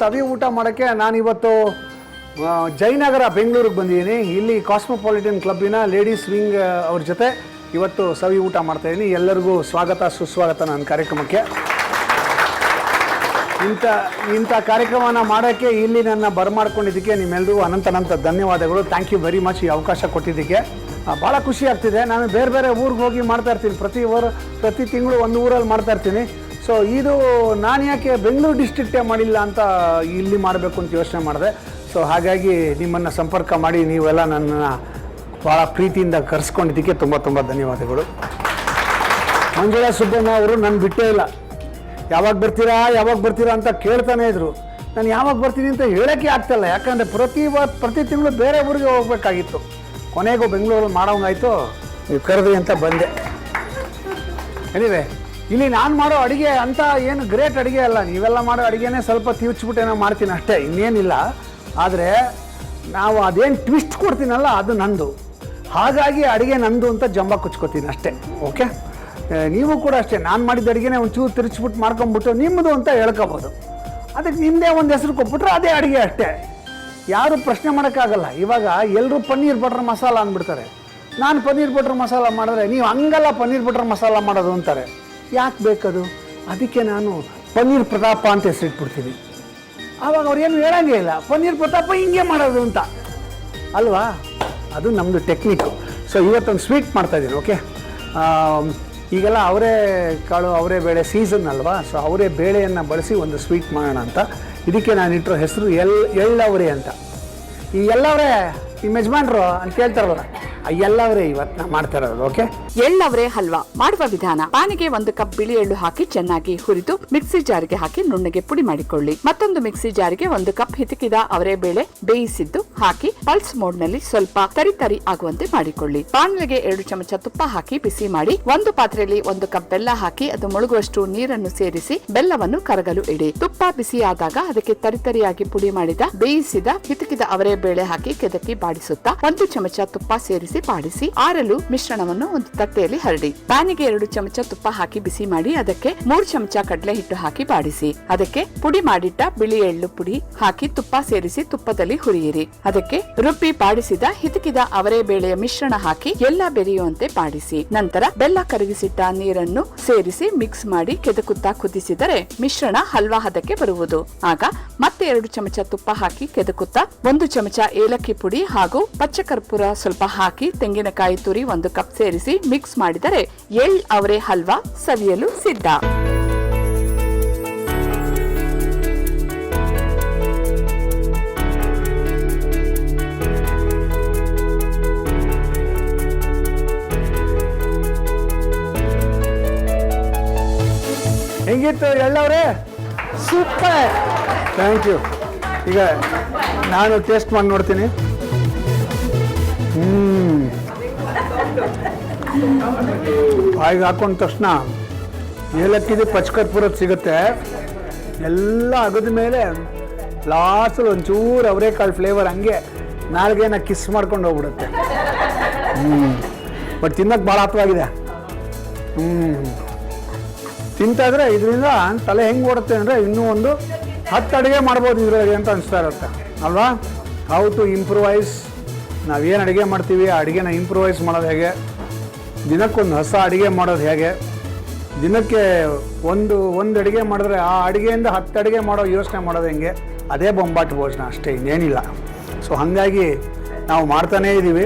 ಸವಿ ಊಟ ಮಾಡೋಕ್ಕೆ ನಾನಿವತ್ತು ಜಯನಗರ, ಬೆಂಗಳೂರಿಗೆ ಬಂದಿದ್ದೀನಿ. ಇಲ್ಲಿ ಕಾಸ್ಮೋಪಾಲಿಟನ್ ಕ್ಲಬ್ಬಿನ ಲೇಡೀಸ್ ವಿಂಗ್ ಅವ್ರ ಜೊತೆ ಇವತ್ತು ಸವಿ ಊಟ ಮಾಡ್ತಾ ಇದ್ದೀನಿ ಎಲ್ಲರಿಗೂ ಸ್ವಾಗತ, ಸುಸ್ವಾಗತ ನನ್ನ ಕಾರ್ಯಕ್ರಮಕ್ಕೆ. ಇಂಥ ಇಂಥ ಕಾರ್ಯಕ್ರಮನ ಮಾಡೋಕ್ಕೆ ಇಲ್ಲಿ ನನ್ನ ಬರಮಾಡ್ಕೊಂಡಿದ್ದಕ್ಕೆ ನಿಮ್ಮೆಲ್ಲರಿಗೂ ಅನಂತ ಅನಂತ ಧನ್ಯವಾದಗಳು. ಥ್ಯಾಂಕ್ ಯು ವೆರಿ ಮಚ್ ಈ ಅವಕಾಶ ಕೊಟ್ಟಿದ್ದಕ್ಕೆ. ಭಾಳ ಖುಷಿ ಆಗ್ತಿದೆ. ನಾನು ಬೇರೆ ಬೇರೆ ಊರಿಗೆ ಹೋಗಿ ಮಾಡ್ತಾ ಇರ್ತೀನಿ. ಪ್ರತಿ ಊರು ಪ್ರತಿ ತಿಂಗಳು ಒಂದು ಊರಲ್ಲಿ ಮಾಡ್ತಾ ಇರ್ತೀನಿ. ಸೊ ಇದು ನಾನು ಯಾಕೆ ಬೆಂಗಳೂರು ಡಿಸ್ಟ್ರಿಕ್ಟೇ ಮಾಡಿಲ್ಲ ಅಂತ ಇಲ್ಲಿ ಮಾಡಬೇಕು ಅಂತ ಯೋಚನೆ ಮಾಡಿದೆ. ಸೊ ಹಾಗಾಗಿ ನಿಮ್ಮನ್ನು ಸಂಪರ್ಕ ಮಾಡಿ ನೀವೆಲ್ಲ ನನ್ನನ್ನು ಭಾಳ ಪ್ರೀತಿಯಿಂದ ಕರೆಸ್ಕೊಂಡಿದ್ದಕ್ಕೆ ತುಂಬ ತುಂಬ ಧನ್ಯವಾದಗಳು. ಮಂಜುಳಾ ಸುಬ್ಬಣ್ಣ ಅವರು ನನ್ನ ಬಿಟ್ಟೇ ಇಲ್ಲ. ಯಾವಾಗ ಬರ್ತೀರಾ ಯಾವಾಗ ಬರ್ತೀರಾ ಅಂತ ಕೇಳ್ತಾನೆ ಇದ್ರು. ನಾನು ಯಾವಾಗ ಬರ್ತೀನಿ ಅಂತ ಹೇಳೋಕ್ಕೆ ಆಗ್ತಾಯಿಲ್ಲ ಯಾಕಂದರೆ ಪ್ರತಿ ವ, ಪ್ರತಿ ತಿಂಗಳು ಬೇರೆ ಊರಿಗೆ ಹೋಗ್ಬೇಕಾಗಿತ್ತು. ಕೊನೆಗೂ ಬೆಂಗಳೂರಲ್ಲಿ ಮಾಡೋಂಗಾಯಿತು ನೀವು ಕರೆದ್ರಿ ಅಂತ ಬಂದೆ. ಎನಿವೆ ಇಲ್ಲಿ ನಾನು ಮಾಡೋ ಅಡುಗೆ ಅಂತ ಏನು ಗ್ರೇಟ್ ಅಡುಗೆ ಅಲ್ಲ. ನೀವೆಲ್ಲ ಮಾಡೋ ಅಡುಗೆನೇ ಸ್ವಲ್ಪ ತಿವ್ಚ್ಬಿಟ್ಟೇನೋ ಮಾಡ್ತೀನಿ ಅಷ್ಟೇ, ಇನ್ನೇನಿಲ್ಲ. ಆದರೆ ನಾವು ಅದೇನು ಟ್ವಿಸ್ಟ್ ಕೊಡ್ತೀನಲ್ಲ, ಅದು ನಂದು. ಹಾಗಾಗಿ ಅಡುಗೆ ನಂದು ಅಂತ ಜಂಬ ಕುಚ್ಕೋತೀನಿ ಅಷ್ಟೇ ಓಕೆ ನೀವು ಕೂಡ ಅಷ್ಟೇ, ನಾನು ಮಾಡಿದ ಅಡುಗೆನೇ ಒಂಚೂರು ತಿರುಚ್ಬಿಟ್ಟು ಮಾಡ್ಕೊಂಬಿಟ್ಟು ನಿಮ್ಮದು ಅಂತ ಹೇಳ್ಕೊಬೋದು. ಅದಕ್ಕೆ ನಿಮ್ಮದೇ ಒಂದು ಹೆಸರು ಕೊಟ್ಬಿಟ್ರೆ ಅದೇ ಅಡುಗೆ ಅಷ್ಟೇ. ಯಾರು ಪ್ರಶ್ನೆ ಮಾಡೋಕ್ಕಾಗಲ್ಲ. ಇವಾಗ ಎಲ್ಲರೂ ಪನ್ನೀರ್ ಬಟರ್ ಮಸಾಲ ಅಂದ್ಬಿಡ್ತಾರೆ. ನಾನು ಪನ್ನೀರ್ ಬಟರ್ ಮಸಾಲ ಮಾಡಿದ್ರೆ ನೀವು ಹಂಗಲ್ಲ ಪನ್ನೀರ್ ಬಟರ್ ಮಸಾಲ ಮಾಡೋದು ಅಂತಾರೆ. ಯಾಕೆ ಬೇಕದು? ಅದಕ್ಕೆ ನಾನು ಪನ್ನೀರ್ ಪ್ರತಾಪ ಅಂತ ಹೆಸರಿಟ್ಬಿಡ್ತೀನಿ. ಆವಾಗ ಅವ್ರೇನು ಹೇಳಂಗೇ ಇಲ್ಲ. ಪನ್ನೀರ್ ಪ್ರತಾಪ ಹಿಂಗೆ ಮಾಡೋದು ಅಂತ. ಅಲ್ವಾ? ಅದು ನಮ್ಮದು ಟೆಕ್ನಿಕ್ಕು ಸೊ ಇವತ್ತೊಂದು ಸ್ವೀಟ್ ಮಾಡ್ತಾಯಿದ್ದೀನಿ ಓಕೆ ಈಗೆಲ್ಲ ಅವರೇ ಕಾಳು, ಅವರೇ ಬೇಳೆ ಸೀಸನ್ ಅಲ್ವಾ? ಸೊ ಅವರೇ ಬೇಳೆಯನ್ನು ಬಳಸಿ ಒಂದು ಸ್ವೀಟ್ ಮಾಡೋಣ ಅಂತ. ಇದಕ್ಕೆ ನಾನು ಇಟ್ಟಿರೋ ಹೆಸರು ಎಲ್, ಎಳ್ಳವರೆ ಅಂತ. ಈ ಎಲ್ಲವರೇ, ನಿಮ್ಮ ಯಜಮಾನ್ರು ಅಂತ ಕೇಳ್ತಾರಲ್ಲ ಎಲ್ಲವರೇ ಇವತ್ತು ಮಾಡ್ತಾ ಇರೋದು ಓಕೆ ಎಳ್ಳವ್ರೆ ಹಲ್ವಾ ಮಾಡುವ ವಿಧಾನ. ಪಾನಿಗೆ ಒಂದು ಕಪ್ ಬಿಳಿ ಎಳ್ಳು ಹಾಕಿ ಚೆನ್ನಾಗಿ ಹುರಿದು ಮಿಕ್ಸಿ ಜಾರಿಗೆ ಹಾಕಿ ನುಣ್ಣಗೆ ಪುಡಿ ಮಾಡಿಕೊಳ್ಳಿ. ಮತ್ತೊಂದು ಮಿಕ್ಸಿ ಜಾರಿಗೆ ಒಂದು ಕಪ್ ಹಿತಕಿದ ಅವರೇ ಬೇಳೆ ಬೇಯಿಸಿದ್ದು ಹಾಕಿ ಪಲ್ಸ್ ಮೋಡ್ನಲ್ಲಿ ಸ್ವಲ್ಪ ತರಿ ತರಿ ಆಗುವಂತೆ ಮಾಡಿಕೊಳ್ಳಿ. ಬಾಣಲೆಗೆ ಎರಡು ಚಮಚ ತುಪ್ಪ ಹಾಕಿ ಬಿಸಿ ಮಾಡಿ, ಒಂದು ಪಾತ್ರೆಯಲ್ಲಿ ಒಂದು ಕಪ್ ಬೆಲ್ಲ ಹಾಕಿ ಅದು ಮುಳುಗುವಷ್ಟು ನೀರನ್ನು ಸೇರಿಸಿ ಬೆಲ್ಲವನ್ನು ಕರಗಲು ಇಡಿ. ತುಪ್ಪ ಬಿಸಿಯಾದಾಗ ಅದಕ್ಕೆ ತರಿತರಿಯಾಗಿ ಪುಡಿ ಮಾಡಿದ, ಬೇಯಿಸಿದ ಹಿತಕಿದ ಅವರೇ ಬೇಳೆ ಹಾಕಿ ಕೆದಕಿ ಬಾಡಿಸುತ್ತಾ ಒಂದು ಚಮಚ ತುಪ್ಪ ಸೇರಿಸಿ ಬಾಡಿಸಿ ಆರಲು ಮಿಶ್ರಣವನ್ನು ಒಂದು ತಟ್ಟೆಯಲ್ಲಿ ಹರಡಿ. ಪ್ಯಾನಿಗೆ ಎರಡು ಚಮಚ ತುಪ್ಪ ಹಾಕಿ ಬಿಸಿ ಮಾಡಿ ಅದಕ್ಕೆ ಮೂರು ಚಮಚ ಕಡಲೆ ಹಿಟ್ಟು ಹಾಕಿ ಬಾಡಿಸಿ. ಅದಕ್ಕೆ ಪುಡಿ ಮಾಡಿಟ್ಟ ಬಿಳಿ ಎಳ್ಳು ಪುಡಿ ಹಾಕಿ ತುಪ್ಪ ಸೇರಿಸಿ ತುಪ್ಪದಲ್ಲಿ ಹುರಿಯಿರಿ. ಅದಕ್ಕೆ ರುಬ್ಬಿ ಪಾಡಿಸಿದ ಹಿತಕಿದ ಅವರೆ ಬೇಳೆಯ ಮಿಶ್ರಣ ಹಾಕಿ ಎಲ್ಲ ಬೆರೆಯುವಂತೆ ಪಾಡಿಸಿ. ನಂತರ ಬೆಲ್ಲ ಕರಗಿಸಿಟ್ಟ ನೀರನ್ನು ಸೇರಿಸಿ ಮಿಕ್ಸ್ ಮಾಡಿ ಕೆದಕುತ್ತಾ ಕುದಿಸಿದರೆ ಮಿಶ್ರಣ ಹಲ್ವಾ ಹದಕ್ಕೆ ಬರುವುದು. ಆಗ ಮತ್ತೆ ಎರಡು ಚಮಚ ತುಪ್ಪ ಹಾಕಿ ಕೆದಕುತ್ತಾ, ಒಂದು ಚಮಚ ಏಲಕ್ಕಿ ಪುಡಿ ಹಾಗೂ ಪಚ್ಚ ಕರ್ಪೂರ ಸ್ವಲ್ಪ ಹಾಕಿ ತೆಂಗಿನಕಾಯಿ ತುರಿ ಒಂದು ಕಪ್ ಸೇರಿಸಿ ಮಿಕ್ಸ್ ಮಾಡಿದರೆ ಎಳ್ ಅವರೆ ಹಲ್ವಾ ಸವಿಯಲು ಸಿದ್ಧ. ಹೆಂಗಿತ್ತು ಎಳ್ಳವ್ರೆ? ಸೂಪರ್. ಥ್ಯಾಂಕ್ ಯು ಈಗ ನಾನು ಟೇಸ್ಟ್ ಮಾಡಿ ನೋಡ್ತೀನಿ. ಹ್ಮ್. ಬಾಯಿಗೆ ಹಾಕೊಂಡ ತಕ್ಷಣ ಏಲಕ್ಕಿದು ಪಚ್ಕರ್ಪುರದ ಸಿಗುತ್ತೆ. ಎಲ್ಲ ಅಗದ ಮೇಲೆ ಲಾಸ್ಟಲ್ಲಿ ಒಂಚೂರು ಅವರೇಕಾಳು ಫ್ಲೇವರ್ ಹಂಗೆ ನಾಲ್ಗೇನ ಕಿಸ್ ಮಾಡ್ಕೊಂಡು ಹೋಗ್ಬಿಡುತ್ತೆ. ಹ್ಞೂ ಬಟ್ ತಿನ್ನಕ್ಕೆ ಭಾಳ ಹತ್ತವಾಗಿದೆ ಹ್ಞೂ ತಿಂತಾ ಇದ್ರೆ ಇದರಿಂದ ತಲೆ ಹೆಂಗೆ ಓಡುತ್ತೆ ಅಂದರೆ ಇನ್ನೂ ಒಂದು ಹತ್ತು ಅಡುಗೆ ಮಾಡ್ಬೋದು ಇದ್ರಾಗೆ ಅಂತ ಅನಿಸ್ತಾ ಇರುತ್ತೆ, ಅಲ್ವಾ? ಹೌ ಟು ಇಂಪ್ರೂವೈಸ್ ನಾವೇನು ಅಡುಗೆ ಮಾಡ್ತೀವಿ? ಆ ಅಡುಗೆನ ಇಂಪ್ರೂವೈಸ್ ಮಾಡೋದು ಹೇಗೆ? ದಿನಕ್ಕೊಂದು ಹೊಸ ಅಡುಗೆ ಮಾಡೋದು ಹೇಗೆ? ದಿನಕ್ಕೆ ಒಂದು ಒಂದು ಅಡುಗೆ ಮಾಡಿದ್ರೆ ಆ ಅಡುಗೆಯಿಂದ ಹತ್ತು ಅಡುಗೆ ಮಾಡೋ ಯೋಚನೆ ಮಾಡೋದು ಹೆಂಗೆ? ಅದೇ ಬೊಂಬಾಟ್ ಭೋಜನ ಅಷ್ಟೇ, ಇನ್ನೇನಿಲ್ಲ. ಸೊ ಹಾಗಾಗಿ ನಾವು ಮಾಡ್ತಾನೇ ಇದ್ದೀವಿ